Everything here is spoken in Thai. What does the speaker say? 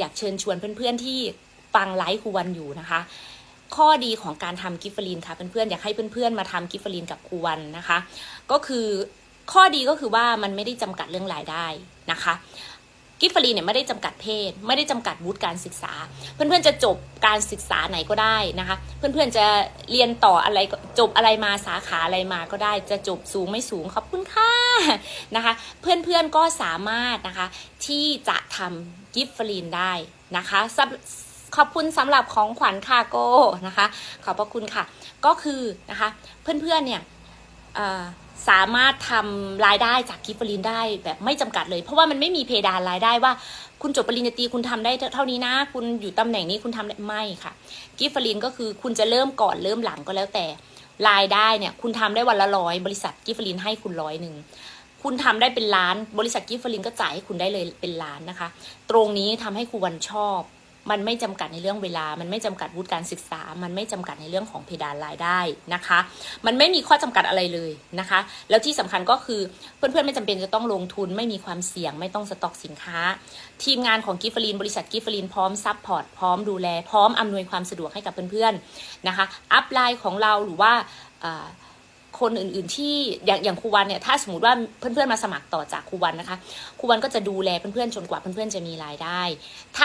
อยากเชิญชวนเพื่อนๆที่ฟังไลฟ์ครูวันอยู่นะคะ ข้อดีของการทำกิฟเฟอรีนค่ะเพื่อนๆอยากให้เพื่อนๆมาทำกิฟเฟอรีนกับครูวันนะคะ ก็คือข้อดีก็คือว่ามันไม่ได้จำกัดเรื่องรายได้นะคะ กิฟฟรีเนี่ยไม่ได้จำกัดเพศ ไม่ได้จำกัดวุฒิการศึกษา เพื่อนๆจะจบการศึกษาไหนก็ได้นะคะ เพื่อนๆจะเรียนต่ออะไรจบอะไรมาสาขาอะไรมาก็ได้ จะจบสูงไม่สูงขอบคุณค่ะนะคะ เพื่อนๆก็สามารถนะคะที่จะทำกิฟฟรีนได้นะคะขอบคุณสำหรับของขวัญคาโก้นะคะ ขอบพระคุณค่ะ ก็คือนะคะ เพื่อนๆเนี่ยออ สามารถทำรายได้จากกิฟต์ฟรีนได้แบบไม่จำกัดเลย เพราะว่ามันไม่มีเพดานรายได้ว่า คุณจบปริญญาตรีคุณทำได้เท่านี้นะ คุณอยู่ตำแหน่งนี้คุณทำได้ไม่ค่ะ กิฟต์ฟรีนก็คือคุณจะเริ่มก่อนเริ่มหลังก็แล้วแต่รายได้เนี่ย คุณทำได้วันละร้อยบริษัทกิฟต์ฟรีนให้คุณร้อยหนึ่งคุณทำได้เป็นล้าน บริษัทกิฟต์ฟลินก็จ่ายให้คุณได้เลยเป็นล้านนะคะ ตรงนี้ทำให้ครูวันชอบ มันไม่จำกัดในเรื่องเวลา มันไม่จำกัดวุฒิการศึกษา มันไม่จำกัดในเรื่องของเพดานรายได้นะคะ มันไม่มีข้อจำกัดอะไรเลยนะคะ แล้วที่สำคัญก็คือเพื่อนๆไม่จำเป็นจะต้องลงทุน ไม่มีความเสี่ยง ไม่ต้องสต็อกสินค้า ทีมงานของกิฟฟลินบริษัทกิฟฟลินพร้อมซัพพอร์ตพร้อมดูแล พร้อมอำนวยความสะดวกให้กับเพื่อนๆนะคะ อัพไลน์ของเราหรือว่าอ่าคนอื่นๆที่อย่างอย่างครูวันเนี่ยถ้าสมมติว่าเพื่อนๆมาสมัครต่อจากครูวันนะคะครูวันก็จะดูแลเพื่อนๆจนกว่าเพื่อนๆจะมีรายได้ถ้า